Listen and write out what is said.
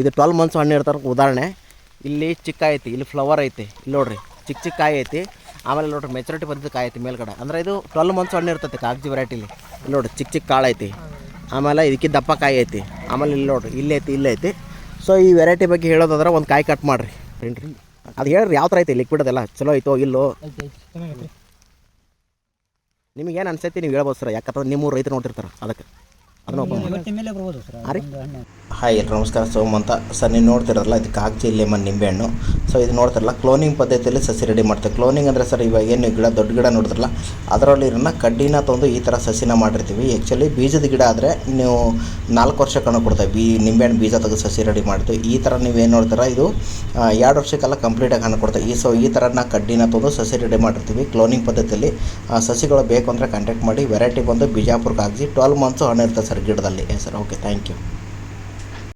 ಇದು twelve months ಹಣ್ಣು ಇರ್ತಾರ ಉದಾಹರಣೆ. ಇಲ್ಲಿ ಚಿಕ್ಕ ಐತಿ, ಇಲ್ಲಿ ಫ್ಲವರ್ ಐತಿ, ಇಲ್ಲಿ ನೋಡ್ರಿ ಚಿಕ್ಕ ಚಿಕ್ಕ ಕಾಯಿ ಐತಿ, ಆಮೇಲೆ ನೋಡ್ರಿ ಮೆಚುರಿಟಿ ಬಂದಿದ್ದು ಕಾಯಿ ಐತಿ ಮೇಲ್ಗಡೆ. ಅಂದ್ರೆ ಇದು ಟ್ವೆಲ್ ಮಂತ್ಸ್ ಹಣ್ಣು ಇರ್ತೈತಿ ಕಾಗಜಿ ವೆರೈಟಿಲಿ ಇಲ್ಲಿ. ನೋಡ್ರಿ ಚಿಕ್ಕ ಚಿಕ್ಕ ಕಾಳು ಐತಿ. ಆಮೇಲೆ ಇದಕ್ಕೆ ದಪ್ಪ ಕಾಯಿ ಐತಿ. ಆಮೇಲೆ ಇಲ್ಲಿ ನೋಡ್ರಿ, ಇಲ್ಲಿ ಐತಿ ಇಲ್ಲಿ ಐತಿ. ಸೊ ಈ ವೆರೈಟಿ ಬಗ್ಗೆ ಹೇಳೋದಾದ್ರೆ ಒಂದು ಕಾಯಿ ಕಟ್ ಮಾಡಿರಿ. ಅದು ಹೇಳ್ರಿ ಯಾವ ಥರ ಐತಿ ಲಿಕ್ವಿಡ್ ಅದೆಲ್ಲ? ಚಲೋ ಐತೋ ಇಲ್ಲೋ? ನಿಮಗೇನು ಅನ್ಸೈತಿ ನೀವು ಹೇಳ್ಬೋದು ಸರ್, ಯಾಕಂದ್ರೆ ನಿಮ್ಮ ರೈತರು ನೋಡಿರ್ತಾರೆ ಅದಕ್ಕೆ. ಹಾಯ್ ಎಲ್ರು ನಮಸ್ಕಾರ. ಸೋಮಂತ ಸರ್ ನೀವು ನೋಡ್ತಿರಲ್ಲ ಇದು ಕಾಗಜಿ ಲೆಮನ್ ನಿಂಬೆಹಣ್ಣು ಸೊ ಇದು ನೋಡ್ತಿರಲ್ಲ ಕ್ಲೋನಿಂಗ್ ಪದ್ಧತಿಯಲ್ಲಿ ಸಸಿ ರೆಡಿ ಮಾಡ್ತೀವಿ ಕ್ಲೋನಿಂಗ್ ಅಂದರೆ ಸರ್ ಇವಾಗ ಏನು ಗಿಡ ದೊಡ್ಡ ಗಿಡ ನೋಡಿದ್ರಲ್ಲ ಅದರಲ್ಲಿ ಇರೋ ಕಡ್ಡಿನ ತಂದು ಈ ಥರ ಸಸಿನ ಮಾಡಿರ್ತೀವಿ. ಆ್ಯಕ್ಚುಲಿ ಬೀಜದ ಗಿಡ ಆದರೆ ನೀವು ನಾಲ್ಕು ವರ್ಷ ಕಣ್ಣು ಕೊಡ್ತೇವೆ ಬೀ ನಿಂಬೆಹಣ್ಣು ಬೀಜ ತೆಗೆದು ಸಸಿ ರೆಡಿ ಮಾಡ್ತೀವಿ. ಈ ಥರ ನೀವೇನು ನೋಡ್ತೀರ ಇದು ಎರಡು ವರ್ಷಕ್ಕೆಲ್ಲ ಕಂಪ್ಲೀಟಾಗಿ ಹಣ್ಣು ಕೊಡ್ತೇವೆ ಈ ಸೊ ಈ ಥರ ನಾ ಕಡ್ಡಿನ ತಂದು ಸಸಿ ರೆಡಿ ಮಾಡಿರ್ತೀವಿ. ಕ್ಲೋನಿಂಗ್ ಪದ್ಧತಿಯಲ್ಲಿ ಸಸಿಗಳು ಬೇಕು ಅಂದರೆ ಕಾಂಟ್ಯಾಕ್ಟ್ ಮಾಡಿ ವೆರೈಟಿ ಬಂದು ಬಿಜಾಪುರ ಕಾಗಜಿ ಟ್ವೆಲ್ ಮಂತ್ಸು ಹಣ್ಣು ಇರ್ತದೆ ಸರ್ ಗಿಡದಲ್ಲಿ ಸರ್ ಓಕೆ ಥ್ಯಾಂಕ್ ಯು